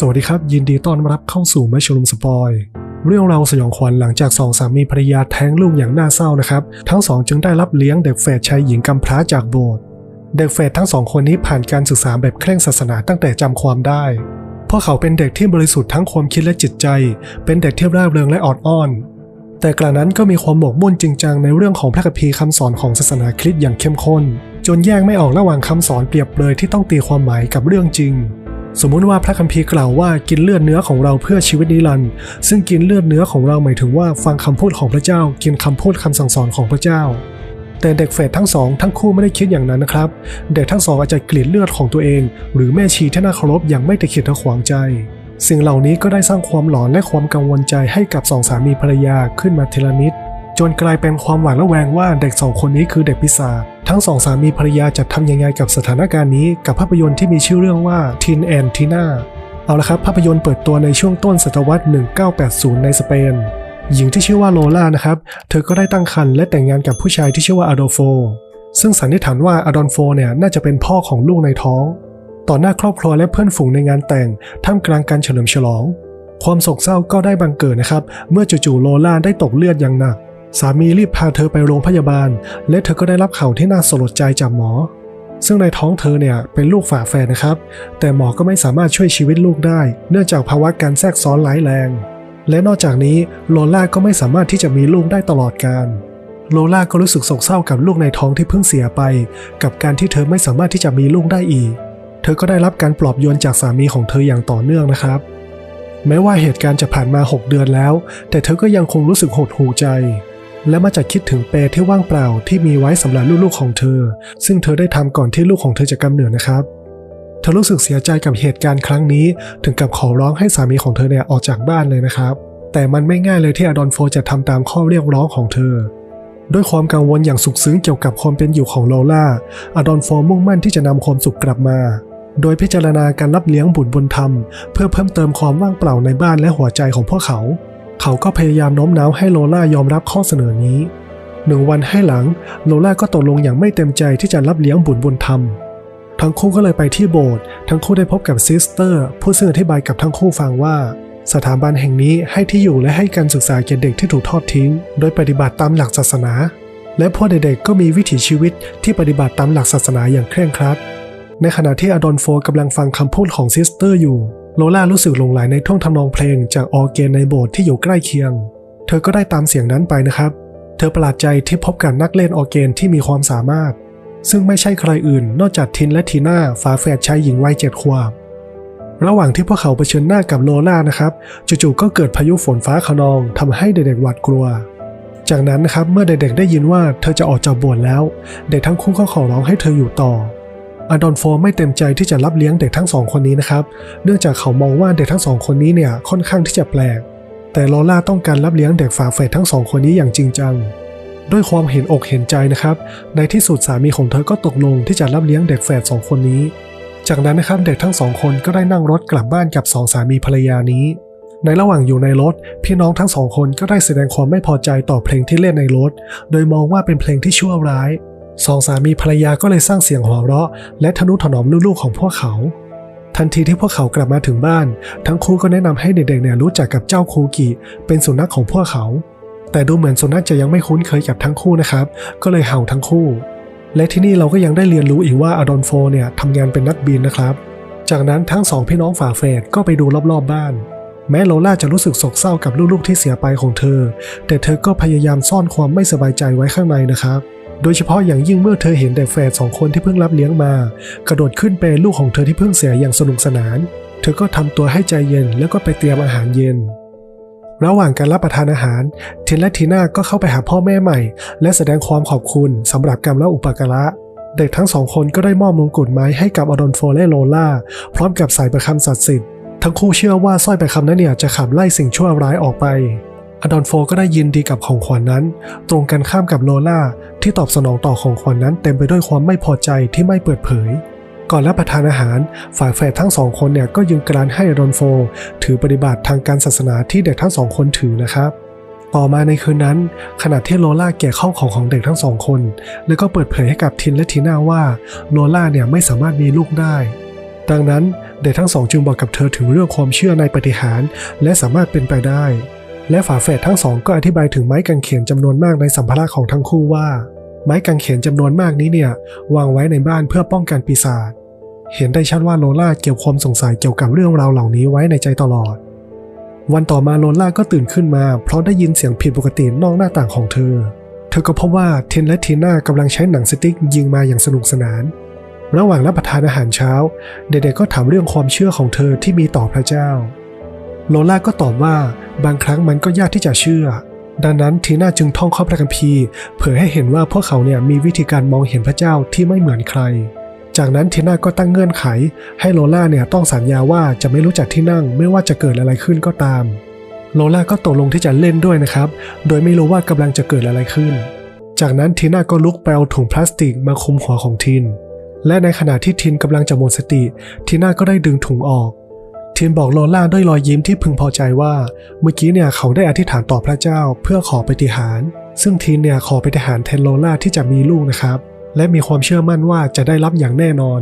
สวัสดีครับ ยินดีต้อนรับเข้าสู่แมชชลุมสปอย เรื่องราวสยองขวัญหลังจากสองสามีภรรยาแท้งลูกอย่างน่าเศร้านะครับ ทั้งสองจึงได้รับเลี้ยงเด็กแฝดชายหญิงกำพร้าจากโบสถ์เด็กแฝดทั้งสองคนนี้ผ่านการศึกษาแบบเคร่งศาสนาตั้งแต่จำความได้พวกเขาเป็นเด็กที่บริสุทธิ์ทั้งความคิดและจิตใจ เป็นเด็กที่ร่าเริงและออดอ้อน แต่กระนั้นก็มีความหมกมุ่นจริงจังในเรื่องของพระคัมภีร์คำสอนของศาสนาคริสต์อย่างเข้มข้น จนแยกไม่ออกระหว่างคำสอนเปรียบเลยที่ต้องตีความหมายกับเรื่องจริง สมมุติว่าพระคัมภีร์กล่าวว่ากินเลือดเนื้อของเราเพื่อชีวิตนิรันดร์ซึ่งกินเลือดเนื้อของเราหมายถึงว่าฟังคำพูดของพระเจ้า กินคำพูดคำสั่งสอนของพระเจ้า แต่เด็กเฟดทั้งสองทั้งคู่ไม่ได้คิดอย่างนั้นนะครับ เด็กทั้งสองอาจจะกลีดเลือดของตัวเอง หรือแม่ชีที่น่าเคารพอย่างไม่ตะเขียดตะขวางใจ สิ่งเหล่านี้ก็ได้สร้างความหลอนและความกังวลใจให้กับสองสามีภรรยาขึ้นมาทีละนิด จนกลายเป็นความหวาดระแวงว่าเด็กสองคนนี้คือเด็กปีศาจทั้งสองสามีภรรยาจะทำยังไงกับสถานการณ์นี้กับภาพยนตร์ที่มีชื่อเรื่องว่า Tin and Tina เอาละครับ ภาพยนตร์เปิดตัวในช่วงต้นศตวรรษ 1980 ในสเปน หญิงที่ชื่อว่าโลล่านะครับ เธอก็ได้ตั้งครรภ์และแต่งงานกับผู้ชายที่ชื่อว่าอโดโฟ ซึ่งสันนิษฐานว่าอดอนโฟเนี่ยน่าจะเป็นพ่อของลูกในท้อง ต่อหน้าครอบครัวและเพื่อนฝูงในงานแต่ง ท่ามกลางการเฉลิมฉลอง ความโศกเศร้าก็ได้บังเกิดนะครับ เมื่อจู่ๆโลล่าได้ตกเลือดอย่างหนัก สามีรีบพาเธอไปโรงพยาบาล และเธอก็ได้รับข่าวที่น่าสลดใจจากหมอ ซึ่งในท้องเธอเนี่ยเป็นลูกฝาแฝดนะครับ แต่หมอก็ไม่สามารถช่วยชีวิตลูกได้ เนื่องจากภาวะการแทรกซ้อนร้ายแรง และนอกจากนี้โลล่าก็ไม่สามารถที่จะมีลูกได้ตลอดกาลโลล่าก็รู้สึกโศกเศร้ากับลูกในท้องที่เพิ่งเสียไป กับการที่เธอไม่สามารถที่จะมีลูกได้อีก เธอก็ได้รับการปลอบโยนจากสามีของเธออย่างต่อเนื่องนะครับ แม้ว่าเหตุการณ์จะผ่านมา 6 เดือนแล้ว แต่เธอก็ยังคงรู้สึกหดหู่ใจ และมาจากคิดถึงเปรที่ว่างเปล่าที่มีไว้สำหรับลูกๆของเธอ ซึ่งเธอได้ทำก่อนที่ลูกของเธอจะกำเนิดนะครับเธอรู้สึกเสียใจกับเหตุการณ์ครั้งนี้ ถึงกับขอร้องให้สามีของเธอเนี่ยออกจากบ้านเลยนะครับ แต่มันไม่ง่ายเลยที่อดอนโฟจะทำตามข้อเรียกร้องของเธอด้วยความกังวลอย่างสุขซึ้งเกี่ยวกับความเป็นอยู่ของโลล่าอดอนโฟมุ่งมั่นที่จะนำความสุขกลับมา โดยพิจารณาการรับเลี้ยงบุตรบุญธรรม เพื่อเพิ่มเติมความว่างเปล่าในบ้านและหัวใจของพวกเขา เขาก็พยายามโน้มน้าวให้โลล่ายอมรับข้อเสนอนี้หนึ่งวันให้หลังโลล่าก็ตกลงอย่างไม่เต็มใจที่จะรับเลี้ยงบุตรบุญธรรม ทั้งคู่ก็เลยไปที่โบสถ์ทั้งคู่ได้พบกับซิสเตอร์ ผู้ซึ่งอธิบายกับทั้งคู่ฟังว่า สถาบันแห่งนี้ให้ที่อยู่และให้การศึกษาแก่เด็กที่ถูกทอดทิ้ง โดยปฏิบัติตามหลักศาสนา และพวกเด็กๆก็มีวิถีชีวิตที่ปฏิบัติตามหลักศาสนาอย่างเคร่งครัด ในขณะที่อดอนโฟกำลังฟังคำพูดของซิสเตอร์อยู่ โลล่ารู้สึกหลงไหลในท่วงทำนองเพลงจากออร์แกนในโบสถ์ที่อยู่ใกล้เคียง เธอก็ได้ตามเสียงนั้นไปนะครับ เธอประหลาดใจที่พบกับนักเล่นออร์แกนที่มีความสามารถ ซึ่งไม่ใช่ใครอื่นนอกจากทินและทีน่าฝาแฝดชายหญิงวัยเจ็ดขวบระหว่างที่พวกเขาเผชิญหน้ากับโลล่านะครับ จู่ๆก็เกิดพายุฝนฟ้าขนองทำให้เด็กๆหวาดกลัว จากนั้นนะครับเมื่อเด็กๆได้ยินว่าเธอจะออกจากโบสถ์แล้ว เด็กทั้งคู่ก็ขอร้องให้เธออยู่ต่อ อดอนโฟไม่เต็มใจที่จะรับเลี้ยงเด็กทั้งสองคนนี้นะครับ เนื่องจากเขามองว่าเด็กทั้งสองคนนี้เนี่ยค่อนข้างที่จะแปลก แต่โลล่าต้องการรับเลี้ยงเด็กฝาแฝดทั้งสองคนนี้อย่างจริงจัง ด้วยความเห็นอกเห็นใจนะครับ ในที่สุดสามีของเธอก็ตกลงที่จะรับเลี้ยงเด็กแฝดสองคนนี้ จากนั้นนะครับเด็กทั้งสองคนก็ได้นั่งรถกลับบ้านกับสองสามีภรรยานี้ ในระหว่างอยู่ในรถ พี่น้องทั้งสองคนก็ได้แสดงความไม่พอใจต่อเพลงที่เล่นในรถ โดยมองว่าเป็นเพลงที่ชั่วร้าย สองสามีภรรยาก็เลยสร้างเสียงหัวเราะ และทนุถนอมลูกๆของพวกเขา ทันทีที่พวกเขากลับมาถึงบ้าน ทั้งคู่ก็แนะนำให้เด็กๆเนี่ยรู้จักกับเจ้าคูกิเป็นสุนัขของพวกเขา แต่ดูเหมือนสุนัขจะยังไม่คุ้นเคยกับทั้งคู่นะครับ ก็เลยเห่าทั้งคู่ และที่นี่เราก็ยังได้เรียนรู้อีกว่าอดอนโฟเนี่ยทำงานเป็นนักบินนะครับ จากนั้นทั้งสองพี่น้องฝาแฝดก็ไปดูรอบๆบบ้านแม้โลล่าจะรู้สึกโศกเศร้ากับลูกๆที่เสียไปของเธอ แต่เธอก็พยายามซ่อนความไม่สบายใจไว้ข้างในนะครับ โดยเฉพาะอย่างยิ่งเมื่อเธอเห็นเด็กแฝดสองคนที่เพิ่งรับเลี้ยงมา กระโดดขึ้นเปลลูกของเธอที่เพิ่งเสียอย่างสนุกสนาน เธอก็ทำตัวให้ใจเย็นแล้วก็ไปเตรียมอาหารเย็น ระหว่างการรับประทานอาหาร เทนและทีน่าก็เข้าไปหาพ่อแม่ใหม่ และแสดงความขอบคุณสำหรับกรรมและอุปการะเด็กทั้งสองคนก็ได้มอบมงกุฎไม้ให้กับอดอนโฟและโลล่า พร้อมกับสายประคำศักดิ์สิทธิ์ทั้งคู่เชื่อว่าสร้อยประคำนั้นเนี่ยจะขับไล่สิ่งชั่วร้ายออกไป อดอนโฟก็ได้ยินดีกับของขวัญนนั้น ตรงกันข้ามกับโลล่าที่ตอบสนองต่อของขวัญนนั้นเต็มไปด้วยความไม่พอใจที่ไม่เปิดเผย ก่อนรับประทานอาหาร ฝ่ายแฝดทั้งสองคนเนี่ยก็ยืนกรานให้อดอนโฟ ถือปฏิบัติทางการศาสนาที่เด็กทั้งสองคนถือนะครับต่อมาในคืนนั้น ขณะที่โลล่าแกะข้าของของเด็กทั้งสองคน แล้วก็เปิดเผยให้กับทินและทีน่าว่าโลล่าเนี่ยไม่สามารถมีลูกได้ ดังนั้นเด็กทั้งสองจึงบอกกับเธอถึงเรื่องความเชื่อในปฏิหารและสามารถเป็นไปได้ และฝาแฝดทั้งสองก็อธิบายถึงไม้กางเขนจำนวนมากในสัมภาระของทั้งคู่ว่า ไม้กางเขนจำนวนมากนี้เนี่ยวางไว้ในบ้านเพื่อป้องกันปีศาจเห็นได้ชัดว่าโลล่าเก็บความสงสัยเกี่ยวกับเรื่องราวเหล่านี้ไว้ในใจตลอด วันต่อมาโลล่าก็ตื่นขึ้นมา เพราะได้ยินเสียงผิดปกตินอกหน้าต่างของเธอ เธอก็พบว่าเทนและทีน่ากำลังใช้หนังสติ๊กยิงมาอย่างสนุกสนาน ระหว่างรับประทานอาหารเช้า เด็กๆก็ถามเรื่องความเชื่อของเธอที่มีต่อพระเจ้า โลล่าก็ตอบว่าบางครั้งมันก็ยากที่จะเชื่อ ดังนั้นทีน่าจึงท่องข้อพระคัมภีร์เผยให้เห็นว่าพวกเขาเนี่ยมีวิธีการมองเห็นพระเจ้าที่ไม่เหมือนใคร จากนั้นทีน่าก็ตั้งเงื่อนไข ให้โลล่าเนี่ยต้องสัญญาว่าจะไม่รู้จักที่นั่งไม่ว่าจะเกิดอะไรขึ้นก็ตาม โลล่าก็ตกลงที่จะเล่นด้วยนะครับ โดยไม่รู้ว่ากำลังจะเกิดอะไรขึ้น จากนั้นทีน่าก็ลุกไปเอาถุงพลาสติกมาคลุมหัวของทิน และในขณะที่ทินกำลังจะหมดสติทีน่าก็ได้ดึงถุงออก ทินบอกโลล่าด้วยรอยยิ้มที่พึงพอใจว่า เมื่อกี้เนี่ยเขาได้อธิษฐานต่อพระเจ้าเพื่อขอปฏิหาร ซึ่งทินเนี่ยขอปฏิหารแทนโลล่าที่จะมีลูกนะครับ และมีความเชื่อมั่นว่าจะได้รับอย่างแน่นอน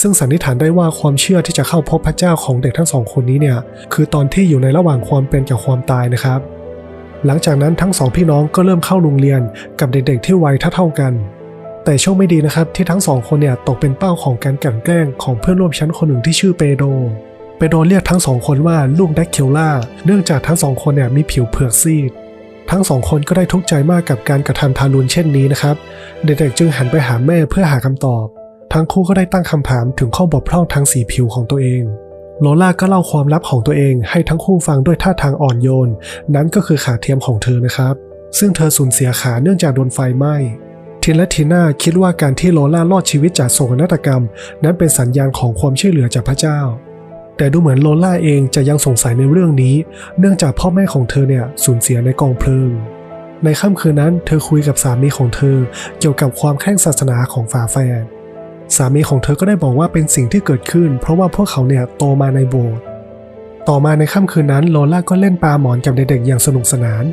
ซึ่งสันนิษฐานได้ว่าความเชื่อที่จะเข้าพบพระเจ้าของเด็กทั้งสองคนนี้เนี่ยคือตอนที่อยู่ในระหว่างความเป็นกับความตายนะครับ หลังจากนั้นทั้งสองพี่น้องก็เริ่มเข้าโรงเรียนกับเด็กๆ ที่วัยเท่าๆกันแต่โชคไม่ดีนะครับที่ทั้งสองคนเนี่ยตกเป็นเป้าของการกลั่นแกล้งของเพื่อนร่วมชั้นคนหนึ่งที่ชื่อเปโดร เปโดรเรียกทั้งสองคนว่าลูกแดกเคลล่า เนื่องจากทั้งสองคนเนี่ยมีผิวเผือกซีด ทั้งสองคนก็ได้ทุกข์ใจมากกับการกระทำทารุณเช่นนี้นะครับ เด็กๆจึงหันไปหาแม่เพื่อหาคำตอบ ทั้งคู่ก็ได้ตั้งคำถามถึงข้อบกพร่องทางสีผิวของตัวเอง โลล่าก็เล่าความลับของตัวเองให้ทั้งคู่ฟังด้วยท่าทางอ่อนโยน นั้นก็คือขาเทียมของเธอนะครับ ซึ่งเธอสูญเสียขาเนื่องจากโดนไฟไหม้ทินและทีน่าคิดว่าการที่โลล่ารอดชีวิตจากโศกนาฏกรรม นั้นเป็นสัญญาณของความช่วยเหลือจากพระเจ้า แต่ดูเหมือนโลล่าเองจะยังสงสัยในเรื่องนี้ เนื่องจากพ่อแม่ของเธอเนี่ยสูญเสียในกองเพลิง ในค่ำคืนนั้นเธอคุยกับสามีของเธอเกี่ยวกับความแข่งศาสนาของฝาแฝดสามีของเธอก็ได้บอกว่าเป็นสิ่งที่เกิดขึ้น เพราะว่าพวกเขาเนี่ยโตมาในโบสถ์ต่อมาในค่ำคืนนั้นโลล่าก็เล่นปลาหมอนกับเด็กๆอย่างสนุกสนาน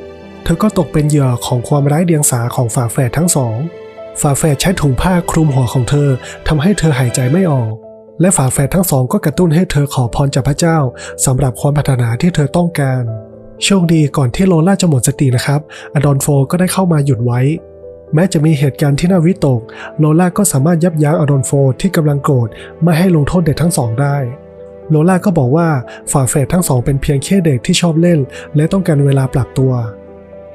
เธอก็ตกเป็นเหยื่อของความร้ายเดียงสาของฝาแฝดทั้งสองฝาแฝดใช้ถุงผ้าคลุมหัวของเธอทำให้เธอหายใจไม่ออก และฝาแฝดทั้งสองก็กระตุ้นให้เธอขอพรจากพระเจ้าสำหรับความปรารถนาที่เธอต้องการ โชคดีก่อนที่โลล่าจะหมดสตินะครับ อดอนโฟก็ได้เข้ามาหยุดไว้ แม้จะมีเหตุการณ์ที่น่าวิตก โลล่าก็สามารถยับยั้งอดอนโฟที่กำลังโกรธไม่ให้ลงโทษเด็กทั้งสองได้ โลล่าก็บอกว่าฝาแฝดทั้งสองเป็นเพียงแค่เด็กที่ชอบเล่น และต้องการเวลาปรับตัว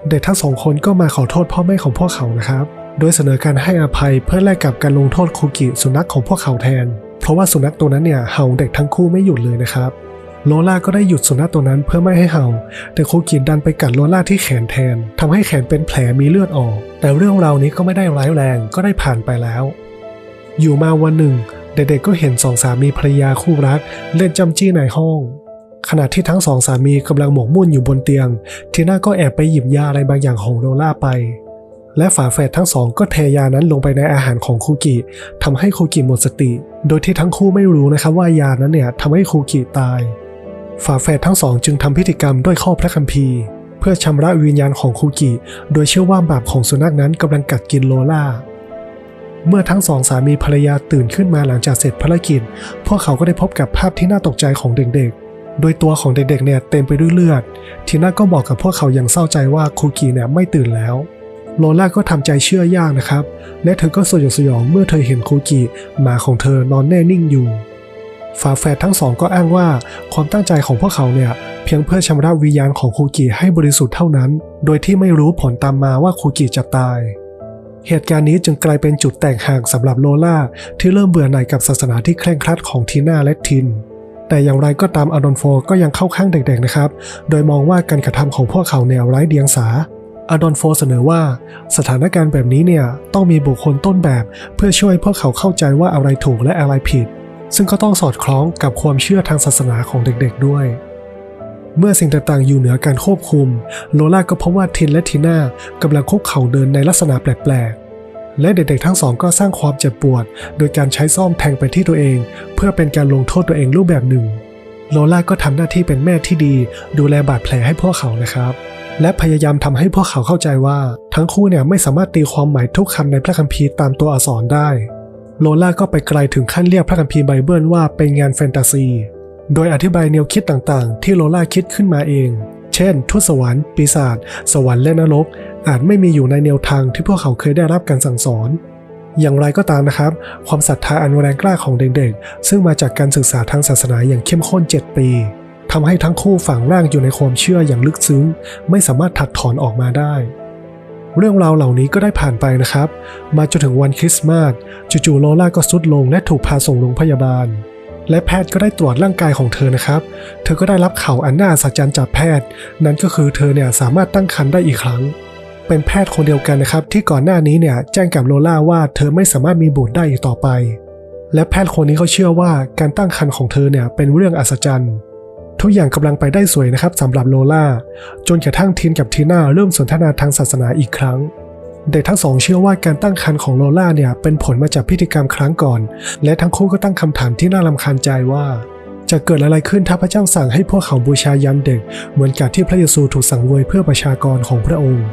เด็กทั้งสองคนก็มาขอโทษพ่อแม่ของพวกเขานะครับ โดยเสนอการให้อภัยเพื่อแลกกับการลงโทษคุกิสุนัขของพวกเขาแทน ราะว่าสุนัขตัวนั้นเนี่ยเห่าเด็กทั้งคู่ไม่หยุดเลยนะครับโลล่าก็ได้หยุดสุนัขตัวนั้นเพื่อไม่ให้เห่า แต่โคกิดันไปกัดโลล่าที่แขนแทนทำให้แขนเป็นแผลมีเลือดออก แต่เรื่องราวนี้ก็ไม่ได้ร้ายแรงก็ได้ผ่านไปแล้ว อยู่มาวันหนึ่ง เด็กๆก็เห็นสองสามีภรรยาคู่รัก เล่นจำจี้ในห้อง ขณะที่ทั้งสองสามีกำลังหมกมุ่นอยู่บนเตียง ทีน่าก็แอบไปหยิบยาอะไรบางอย่างของโลล่าไป และฝาแฝดทั้งสองก็เทยานั้นลงไปในอาหารของคูกิทำให้คูกิหมดสติ โดยที่ทั้งคู่ไม่รู้นะครับว่ายานั้นเนี่ยทำให้คูกิตาย ฝาแฝดทั้งสองจึงทำพิธีกรรมด้วยข้อพระคัมภีร์ เพื่อชำระวิญญาณของคูกิ โดยเชื่อว่าบาปของสุนัขนั้นกำลังกัดกินโลล่า เมื่อทั้งสองสามีภรรยาตื่นขึ้นมาหลังจากเสร็จภารกิจ พวกเขาก็ได้พบกับภาพที่น่าตกใจของเด็กๆโดยตัวของเด็กๆเนี่ยเต็มไปด้วยเลือด ทีน่าก็บอกกับพวกเขาอย่างเศร้าใจว่าคูกิเนี่ยไม่ตื่นแล้ว โลล่าก็ทำใจเชื่อยากนะครับ และเธอก็สยดสยองเมื่อเธอเห็นคูกิหมาของเธอนอนแน่นิ่งอยู่ ฝาแฝดทั้งสองก็อ้างว่าความตั้งใจของพวกเขาเนี่ยเพียงเพื่อชำระวิญญาณของคูกิให้บริสุทธิ์เท่านั้น โดยที่ไม่รู้ผลตามมาว่าคูกิจะตาย เหตุการณ์นี้จึงกลายเป็นจุดแตกหักสำหรับโลล่าที่เริ่มเบื่อหน่ายกับศาสนาที่เคร่งครัดของทีน่าและทินแต่อย่างไรก็ตามอดอนโฟก็ยังเข้าข้างเด็กๆนะครับ โดยมองว่าการกระทำของพวกเขาแนวไร้เดียงสา อดอนโฟเสนอว่า สถานการณ์แบบนี้เนี่ยต้องมีบุคคลต้นแบบ เพื่อช่วยพวกเขาเข้าใจว่าอะไรถูกและอะไรผิด ซึ่งก็ต้องสอดคล้องกับความเชื่อทางศาสนาของเด็กๆด้วย เมื่อสิ่งต่างๆอยู่เหนือการควบคุม โลล่าก็พบว่าทินและทีน่ากำลังคุกเข่าเดินในลักษณะแปลกๆ และเด็กๆทั้งสองก็สร้างความเจ็บปวด โดยการใช้ซ่อมแทงไปที่ตัวเอง เพื่อเป็นการลงโทษตัวเองรูปแบบหนึ่งโลล่าก็ทำหน้าที่เป็นแม่ที่ดี ดูแลบาดแผลให้พวกเขานะครับ และพยายามทำให้พวกเขาเข้าใจว่า ทั้งคู่เนี่ยไม่สามารถตีความหมายทุกคำในพระคัมภีร์ตามตัวอักษรได้ โลล่าก็ไปไกลถึงขั้นเรียกพระคัมภีร์ไบเบิลว่าเป็นงานแฟนตาซี โดยอธิบายแนวคิดต่างๆ ที่โลล่าคิดขึ้นมาเอง เช่น ทุตสวรรค์ ปีศาจ สวรรค์และนรก อาจไม่มีอยู่ในแนวทางที่พวกเขาเคยได้รับการสั่งสอน อย่างไรก็ตามนะครับ ความศรัทธาอันแรงกล้าของเด็กๆ ซึ่งมาจากการศึกษาทางศาสนาอย่างเข้มข้น 7 ปี ทำให้ทั้งคู่ฝังร่างอยู่ในความเชื่ออย่างลึกซึ้ง ไม่สามารถถัดถอนออกมาได้ เรื่องราวเหล่านี้ก็ได้ผ่านไปนะครับ มาจนถึงวันคริสต์มาสจู่ๆโลล่าก็สุดลงและถูกพาส่งโรงพยาบาล และแพทย์ก็ได้ตรวจร่างกายของเธอนะครับ เธอก็ได้รับข่าวอันน่าอัศจรรย์จากแพทย์ นั่นก็คือเธอเนี่ยสามารถตั้งครรภ์ได้อีกครั้ง เป็นแพทย์คนเดียวกันนะครับ ที่ก่อนหน้านี้เนี่ยแจ้งกับโลล่าว่าเธอไม่สามารถมีบุตรได้อีกต่อไป และแพทย์คนนี้เขาเชื่อว่าการตั้งครรภ์ของเธอเนี่ยเป็นเรื่องอัศจรรย์ ทุกอย่างกำลังไปได้สวยนะครับสำหรับโลล่า จนกระทั่งทีนกับทีน่าเริ่มสนทนาทางศาสนาอีกครั้ง เด็กทั้งสองเชื่อว่าการตั้งครรภ์ของโลล่าเนี่ยเป็นผลมาจากพิธีกรรมครั้งก่อน และทั้งคู่ก็ตั้งคำถามที่น่ารำคาญใจว่า จะเกิดอะไรขึ้นถ้าพระเจ้าสั่งให้พวกเขาบูชายันเด็ก เหมือนกับที่พระเยซูถูกสั่งเวยเพื่อประชากรของพระองค์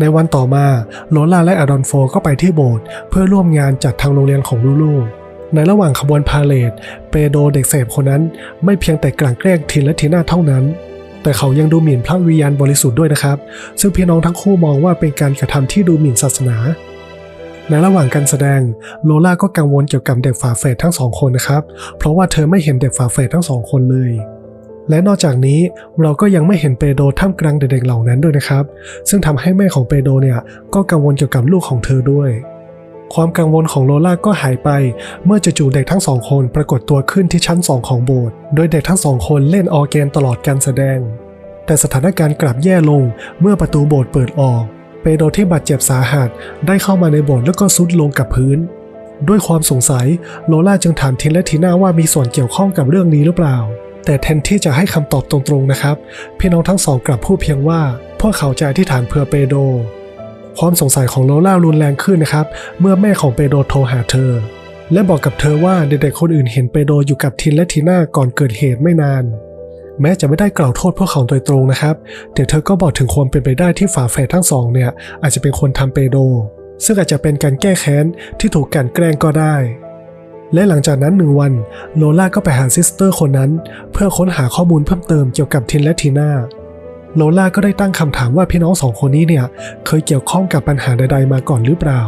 ในวันต่อมาโลล่าและอดอนโฟก็ไปที่โบสถ์เพื่อร่วมงานจัดทางโรงเรียนของลูกๆ ในระหว่างขบวนพาเลทเปโดเด็กเสพคนนั้นไม่เพียงแต่กลั่นแกล้งทินและทีน่าเท่านั้น แต่เขายังดูหมิ่นพระวิญญาณบริสุทธิ์ด้วยนะครับ ซึ่งพี่น้องทั้งคู่มองว่าเป็นการกระทำที่ดูหมิ่นศาสนาในระหว่างการแสดงโลล่าก็กังวลเกี่ยวกับเด็กฝาแฝดทั้งสองคนนะครับ เพราะว่าเธอไม่เห็นเด็กฝาแฝดทั้งสองคนเลย และนอกจากนี้เราก็ยังไม่เห็นเปโดท่ามกลางเด็กๆเหล่านั้นด้วยนะครับ ซึ่งทำให้แม่ของเปโดเนี่ยก็กังวลเกี่ยวกับลูกของเธอด้วย ความกังวลของโลล่าก็หายไป เมื่อจู่ๆเด็กทั้งสองคนปรากฏตัวขึ้นที่ชั้นสองของโบสถ์โดยเด็กทั้งสองคนเล่นออร์แกนตลอดการแสดง แต่สถานการณ์กลับแย่ลงเมื่อประตูโบสถ์เปิดออก เปโดรที่บาดเจ็บสาหัสได้เข้ามาในโบสถ์แล้วก็ซุดลงกับพื้น ด้วยความสงสัยโลล่าจึงถามทินและทีน่าว่ามีส่วนเกี่ยวข้องกับเรื่องนี้หรือเปล่า แต่แทนที่จะให้คำตอบตรงๆนะครับ พี่น้องทั้งสองกลับพูดเพียงว่าพวกเขาจะอธิษฐานเพื่อเปโดร ความสงสัยของโลล่ารุนแรงขึ้นนะครับ เมื่อแม่ของเปโดโทรหาเธอ และบอกกับเธอว่าเด็กๆคนอื่นเห็นเปโดอยู่กับทินและทีน่าก่อนเกิดเหตุไม่นาน แม้จะไม่ได้กล่าวโทษพวกเขาโดยตรงนะครับแต่เธอก็บอกถึงความเป็นไปได้ที่ฝาแฝดทั้งสองเนี่ยอาจจะเป็นคนทำเปโด ซึ่งอาจจะเป็นการแก้แค้นที่ถูกกันแกล้งก็ได้และหลังจากนั้นหนึ่งวัน โลล่าก็ไปหาซิสเตอร์คนนั้น เพื่อค้นหาข้อมูลเพิ่มเติมเกี่ยวกับทินและทีน่า โลล่าก็ได้ตั้งคำถามว่าพี่น้องสองคนนี้เนี่ย เคยเกี่ยวข้องกับปัญหาใด ๆ มาก่อนหรือเปล่า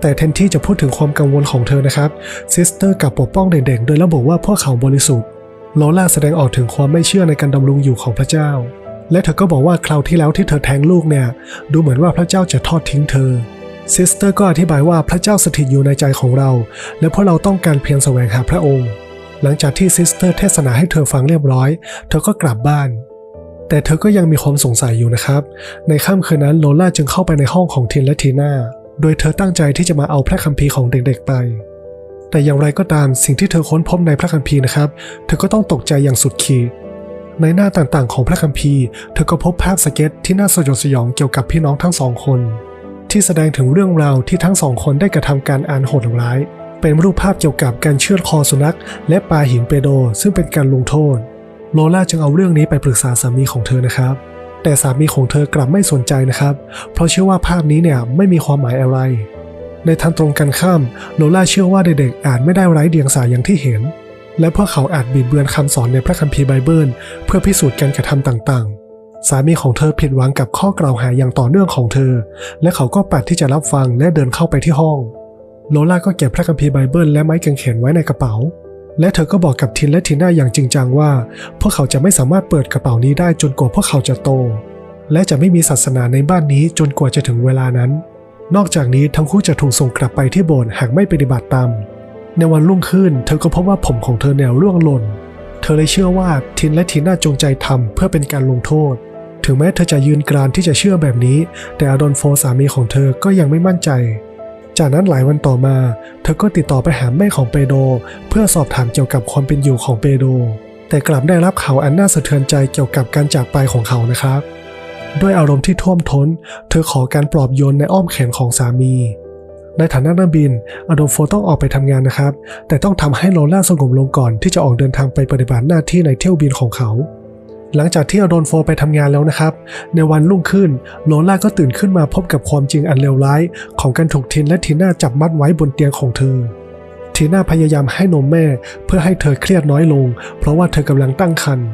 แต่แทนที่จะพูดถึงความกังวลของเธอนะครับซิสเตอร์กลับปกป้องเด็กๆ โดยระบุว่าพวกเขาบริสุทธิ์โลล่าแสดงออกถึงความไม่เชื่อในการดำรงอยู่ของพระเจ้า และเธอก็บอกว่าคราวที่แล้วที่เธอแท้งลูกเนี่ย ดูเหมือนว่าพระเจ้าจะทอดทิ้งเธอซิสเตอร์ก็อธิบายว่าพระเจ้าสถิตอยู่ในใจของเรา และพวกเราต้องการเพียงแสวงหาพระองค์ หลังจากที่ซิสเตอร์เทศนาให้เธอฟังเรียบร้อย เธอก็กลับบ้าน แต่เธอก็ยังมีความสงสัยอยู่นะครับ ในค่ำคืนนั้นโลล่าจึงเข้าไปในห้องของทินและทีน่า โดยเธอตั้งใจที่จะมาเอาพระคัมภีร์ของเด็กๆไป แต่อย่างไรก็ตามสิ่งที่เธอค้นพบในพระคัมภีร์นะครับ เธอก็ต้องตกใจอย่างสุดขีด ในหน้าต่างๆของพระคัมภีร์ เธอก็พบภาพสเก็ตที่น่าสยดสยองเกี่ยวกับพี่น้องทั้งสองคน ที่แสดงถึงเรื่องราวที่ทั้งสองคนได้กระทำการอ่านโหดร้าย เป็นรูปภาพเกี่ยวกับการเชือดคอสุนัข และปาหินเปโด ซึ่งเป็นการลงโทษ โลล่าจึงเอาเรื่องนี้ไปปรึกษาสามีของเธอนะครับ แต่สามีของเธอกลับไม่สนใจนะครับ เพราะเชื่อว่าภาพนี้เนี่ยไม่มีความหมายอะไร ในทางตรงกันข้ามโลล่าเชื่อว่าเด็กๆอาจไม่ได้ไร้เดียงสาอย่างที่เห็น และพวกเขาอาจบิดเบือนคำสอนในพระคัมภีร์ไบเบิล เพื่อพิสูจน์การกระทำต่างๆ สามีของเธอผิดหวังกับข้อกล่าวหาอย่างต่อเนื่องของเธอ และเขาก็ปัดที่จะรับฟังและเดินเข้าไปที่ห้องโลล่าก็เก็บพระคัมภีร์ไบเบิลและไม้กางเขนไว้ในกระเป๋า และเธอก็บอกกับทินและทีน่าอย่างจริงจังว่า พวกเขาจะไม่สามารถเปิดกระเป๋านี้ได้จนกว่าพวกเขาจะโต และจะไม่มีศาสนาในบ้านนี้จนกว่าจะถึงเวลานั้น นอกจากนี้ทั้งคู่จะถูกส่งกลับไปที่โบสถ์หากไม่ปฏิบัติตาม ในวันรุ่งขึ้น เธอก็พบว่าผมของเธอแนวร่วงหล่น เธอเลยเชื่อว่าทินและทีน่าจงใจทำเพื่อเป็นการลงโทษ ถึงแม้เธอจะยืนกรานที่จะเชื่อแบบนี้ แต่อดอนโฟสามีของเธอก็ยังไม่มั่นใจ จากนั้นหลายวันต่อมา เธอก็ติดต่อไปหาแม่ของเปโด เพื่อสอบถามเกี่ยวกับความเป็นอยู่ของเปโด แต่กลับได้รับข่าวอันน่าสะเทือนใจเกี่ยวกับการจากไปของเขานะครับ ด้วยอารมณ์ที่ท่วมท้น เธอขอการปลอบโยนในอ้อมแขนของสามีในฐานะนักบินอโดมโฟต้องออกไปทำงานนะครับ แต่ต้องทำให้โลล่าสงบลงก่อนที่จะออกเดินทางไปปฏิบัติหน้าที่ในเที่ยวบินของเขา หลังจากที่อโดนโฟไปทำงานแล้วนะครับ ในวันรุ่งขึ้นโลล่าก็ตื่นขึ้นมาพบกับความจริงอันเลวร้าย ของการถูกทินและทีน่าจับมัดไว้บนเตียงของเธอ ทีน่าพยายามให้นมแม่เพื่อให้เธอเครียดน้อยลง เพราะว่าเธอกำลังตั้งครรภ์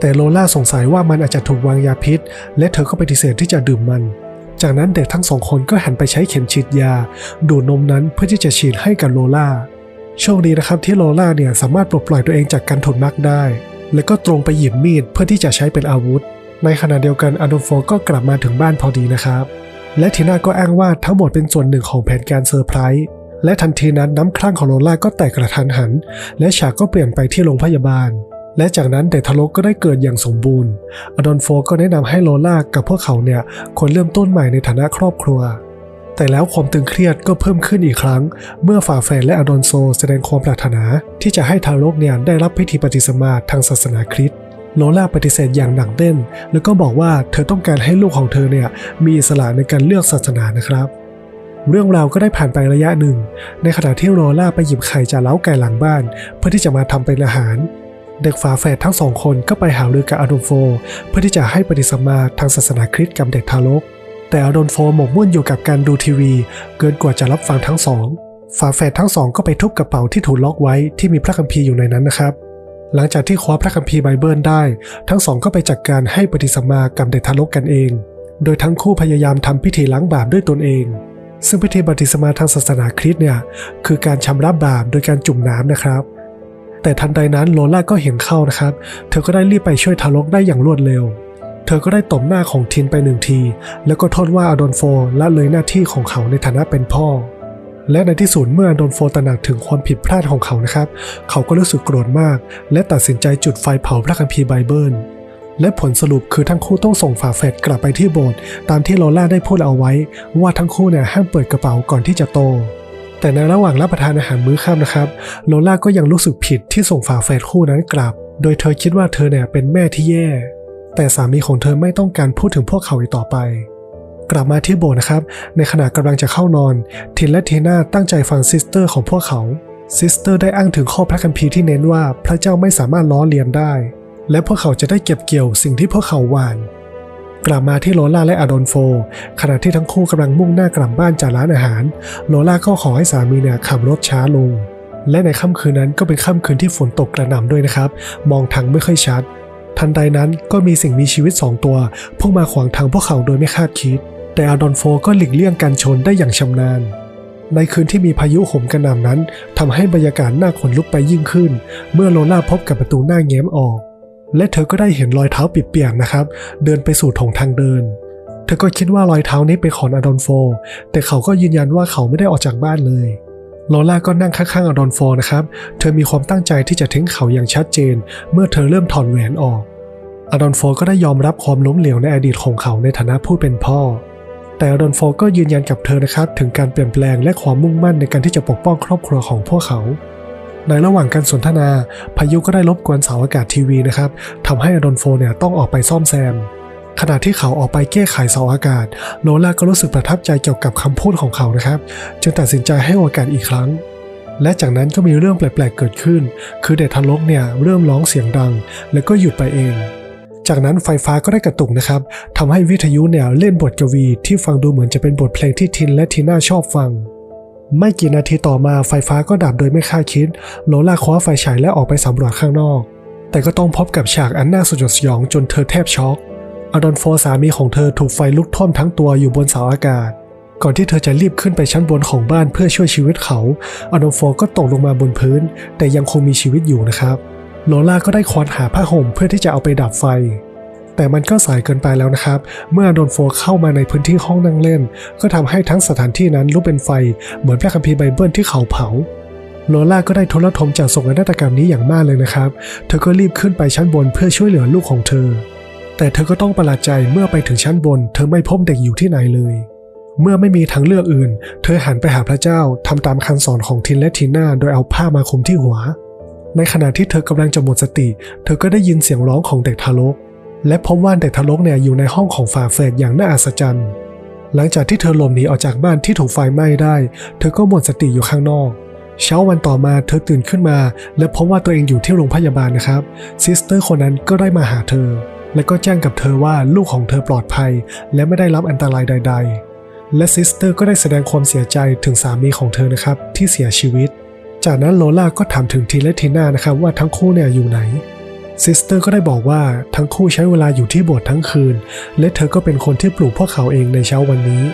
แต่โลล่าสงสัยว่ามันอาจจะถูกวางยาพิษ และเธอก็ปฏิเสธที่จะดื่มมัน จากนั้นเด็กทั้งสองคนก็หันไปใช้เข็มฉีดยา ดูดนมนั้นเพื่อที่จะฉีดให้กับโลล่าโชคดีนะครับที่โลล่าเนี่ยสามารถปลดปล่อยตัวเองจากการถูกมักได้ แล้วก็ตรงไปหยิบมีดเพื่อที่จะใช้เป็นอาวุธ ในขณะเดียวกันอโดโฟก็กลับมาถึงบ้านพอดีนะครับ และทีน่าก็อ้างว่าทั้งหมดเป็นส่วนหนึ่งของแผนการเซอร์ไพรส์และทันทีนั้นน้ำคลั่งของโลล่าก็แตกกระทันหัน และฉากก็เปลี่ยนไปที่โรงพยาบาล และจากนั้นเด็กทารกก็ได้เกิดอย่างสมบูรณ์ อดอนโฟก็แนะนำให้โลล่ากับพวกเขาเนี่ยควรเริ่มต้นใหม่ในฐานะครอบครัว แต่แล้วความตึงเครียดก็เพิ่มขึ้นอีกครั้ง เมื่อฝาแฝดและอดอนโซ แสดงความปรารถนา ที่จะให้ทารกเนี่ยได้รับพิธีปฏิสมาทางศาสนาคริสต์โลล่าปฏิเสธอย่างหนักแน่น แล้วก็บอกว่าเธอต้องการให้ลูกของเธอเนี่ยมีอิสระในการเลือกศาสนานะครับ เรื่องราวก็ได้ผ่านไประยะหนึ่ง ในขณะที่โรล่าไปหยิบไข่จากเล้าไก่หลังบ้าน เพื่อที่จะมาทำเป็นอาหาร เด็กฝาแฝดทั้งสองคนก็ไปหารือกับอโดนโฟ เพื่อที่จะให้ปฏิสมมาทางศาสนาคริสต์กับเด็กทารก แต่อโดนโฟหมกมุ่นอยู่กับการดูทีวี เกินกว่าจะรับฟังทั้งสอง ฝาแฝดทั้งสองก็ไปทุบกระเป๋าที่ถูกล็อกไว้ที่มีพระคัมภีร์อยู่ในนั้นนะครับ หลังจากที่คว้าพระคัมภีร์ไบเบิลได้ ทั้งสองก็ไปจัดการให้ปฏิสัมมากับเด็กทารกกันเอง โดยทั้งคู่พยายามทำพิธีล้างบาปด้วยตนเอง ซึ่งพิธีบัติสมาทางศาสนาคริสต์เนี่ยคือการชำระบาปโดยการจุ่มน้ำนะครับ แต่ทันใดนั้นโลล่าก็เห็นเข้านะครับ เธอก็ได้รีบไปช่วยทารกได้อย่างรวดเร็ว เธอก็ได้ตบหน้าของทินไปหนึ่งที แล้วก็โทษว่าอดอนโฟละเลยหน้าที่ของเขาในฐานะเป็นพ่อ และในที่สุดเมื่ออดอนโฟตระหนักถึงความผิดพลาดของเขานะครับ เขาก็รู้สึกโกรธมาก และตัดสินใจจุดไฟเผาพระคัมภีร์ไบเบิล และผลสรุปคือทั้งคู่ต้องส่งฝาแฝดกลับไปที่โบสถ์ตามที่โลล่าได้พูดเอาไว้ ว่าทั้งคู่เนี่ยห้ามเปิดกระเป๋าก่อนที่จะโตแต่ในระหว่างรับประทานอาหารมื้อค่ำนะครับ โลล่าก็ยังรู้สึกผิดที่ส่งฝาแฝดคู่นั้นกลับ โดยเธอคิดว่าเธอเนี่ยเป็นแม่ที่แย่ แต่สามีของเธอไม่ต้องการพูดถึงพวกเขาอีกต่อไป กลับมาที่โบนะครับ ในขณะกำลังจะเข้านอน ทินและทีน่าตั้งใจฟังซิสเตอร์ของพวกเขาซิสเตอร์ได้อ้างถึงข้อพระคัมภีร์ที่เน้นว่าพระเจ้าไม่สามารถล้อเลียนได้ และพวกเขาจะได้เก็บเกี่ยวสิ่งที่พวกเขาหวาน กลับมาที่โลล่าและอดอนโฟ ขณะที่ทั้งคู่กำลังมุ่งหน้ากลับบ้านจากร้านอาหาร โลล่าก็ขอให้สามีเนี่ยขับรถช้าลง และในค่ำคืนนั้นก็เป็นค่ำคืนที่ฝนตกกระหน่ำด้วยนะครับ มองทางไม่ค่อยชัด ทันใดนั้นก็มีสิ่งมีชีวิตสองตัวพุ่งมาขวางทางพวกเขาโดยไม่คาดคิด แต่อาดอนโฟก็หลีกเลี่ยงการชนได้อย่างชำนาญ ในคืนที่มีพายุโหมกระหน่ำนั้นทำให้บรรยากาศน่าขนลุกไปยิ่งขึ้น เมื่อโลล่าพบกับประตูหน้าแง้มออก และเธอก็ได้เห็นรอยเท้าปิดเปียกนะครับ เดินไปสู่ถงทางเดิน เธอก็คิดว่ารอยเท้านี้เป็นของอดอนโฟ แต่เขาก็ยืนยันว่าเขาไม่ได้ออกจากบ้านเลย โลล่าก็นั่งข้างๆอดอนโฟนะครับ เธอมีความตั้งใจที่จะทิ้งเขาอย่างชัดเจน เมื่อเธอเริ่มถอดแหวนออก อดอนโฟก็ได้ยอมรับความล้มเหลวในอดีตของเขาในฐานะผู้เป็นพ่อ แต่อดอนโฟก็ยืนยันกับเธอนะครับ ถึงการเปลี่ยนแปลงและความมุ่งมั่นในการที่จะปกป้องครอบครัวของพวกเขา ในระหว่างการสนทนา พายุก็ได้รบกวนเสาอากาศทีวีนะครับทำให้อดอนโฟเนี่ยต้องออกไปซ่อมแซม ขณะที่เขาออกไปแก้ไขเสาอากาศโลล่าก็รู้สึกประทับใจเกี่ยวกับคำพูดของเขานะครับ จึงตัดสินใจให้โอกาสอีกครั้ง และจากนั้นก็มีเรื่องแปลกๆเกิดขึ้น คือเด็กทารกเนี่ยเริ่มร้องเสียงดัง แล้วก็หยุดไปเอง จากนั้นไฟฟ้าก็ได้กระตุกนะครับทำให้วิทยุเนี่ยเล่นบทกวีที่ฟังดูเหมือนจะเป็นบทเพลงที่ทินและทีน่าชอบฟังไม่กี่นาทีต่อมาไฟฟ้าก็ดับโดยไม่คาดคิด โลล่าคว้าไฟฉายและออกไปสำรวจข้างนอก แต่ก็ต้องพบกับฉากอันน่าสยดสยองจนเธอแทบช็อก อดอนโฟสามีของเธอถูกไฟลุกท่วมทั้งตัวอยู่บนเสาอากาศ ก่อนที่เธอจะรีบขึ้นไปชั้นบนของบ้านเพื่อช่วยชีวิตเขา อดอนโฟก็ตกลงมาบนพื้น แต่ยังคงมีชีวิตอยู่นะครับโลล่าก็ได้ควานหาผ้าห่มเพื่อที่จะเอาไปดับไฟ แต่มันก็สายเกินไปแล้วนะครับ เมื่ออดอนโฟเข้ามาในพื้นที่ห้องนั่งเล่น ก็ทำให้ทั้งสถานที่นั้นลุกเป็นไฟเหมือนพระคัมภีร์ไบเบิลที่เขาเผาโลล่าก็ได้ทุรทมจากโศกนาฏกรรมนี้อย่างมากเลยนะครับ เธอก็รีบขึ้นไปชั้นบนเพื่อช่วยเหลือลูกของเธอ แต่เธอก็ต้องประหลาดใจเมื่อไปถึงชั้นบน เธอไม่พบเด็กอยู่ที่ไหนเลย เมื่อไม่มีทางเลือกอื่น เธอหันไปหาพระเจ้าทำตามคำสอนของทินและทีน่าโดยเอาผ้ามาคลุมที่หัว ในขณะที่เธอกำลังจะหมดสติ เธอก็ได้ยินเสียงร้องของเด็กทารก และพบว่าเด็กทารกเนี่ยอยู่ในห้องของฝาแฝดอย่างน่าอัศจรรย์หลังจากที่เธอหลบหนีออกจากบ้านที่ถูกไฟไหม้ได้ เธอก็หมดสติอยู่ข้างนอก เช้าวันต่อมาเธอตื่นขึ้นมา และพบว่าตัวเองอยู่ที่โรงพยาบาลนะครับซิสเตอร์คนนั้นก็ได้มาหาเธอ และก็แจ้งกับเธอว่าลูกของเธอปลอดภัย และไม่ได้รับอันตรายใด ๆ และซิสเตอร์ก็ได้แสดงความเสียใจถึงสามีของเธอนะครับที่เสียชีวิต จากนั้นโลล่าก็ถามถึงทีและทีน่านะครับว่าทั้งคู่เนี่ยอยู่ไหนซิสเตอร์ก็ได้บอกว่าทั้งคู่ใช้เวลาอยู่ที่โบสถ์ทั้งคืน และเธอก็เป็นคนที่ปลูกพวกเขาเองในเช้าวันนี้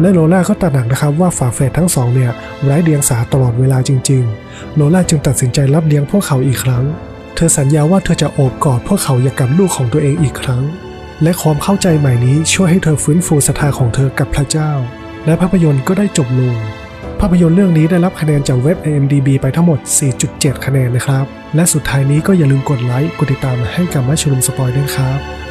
และโลล่าก็ตระหนักนะครับว่าฝาแฝดทั้งสองเนี่ยไร้เดียงสาตลอดเวลาจริง ๆ โลล่าจึงตัดสินใจรับเลี้ยงพวกเขาอีกครั้ง เธอสัญญาว่าเธอจะโอบกอดพวกเขาอย่างกับลูกของตัวเองอีกครั้ง และความเข้าใจใหม่นี้ช่วยให้เธอฟื้นฟูศรัทธาของเธอกับพระเจ้า และภาพยนตร์ก็ได้จบลง ภาพยนตร์เรื่องนี้ได้รับคะแนนจากเว็บ IMDb ไปทั้งหมด 4.7 คะแนนนะครับ และสุดท้ายนี้ก็อย่าลืมกดไลค์ กดติดตามให้กับมัชลุมสปอยด้วยครับ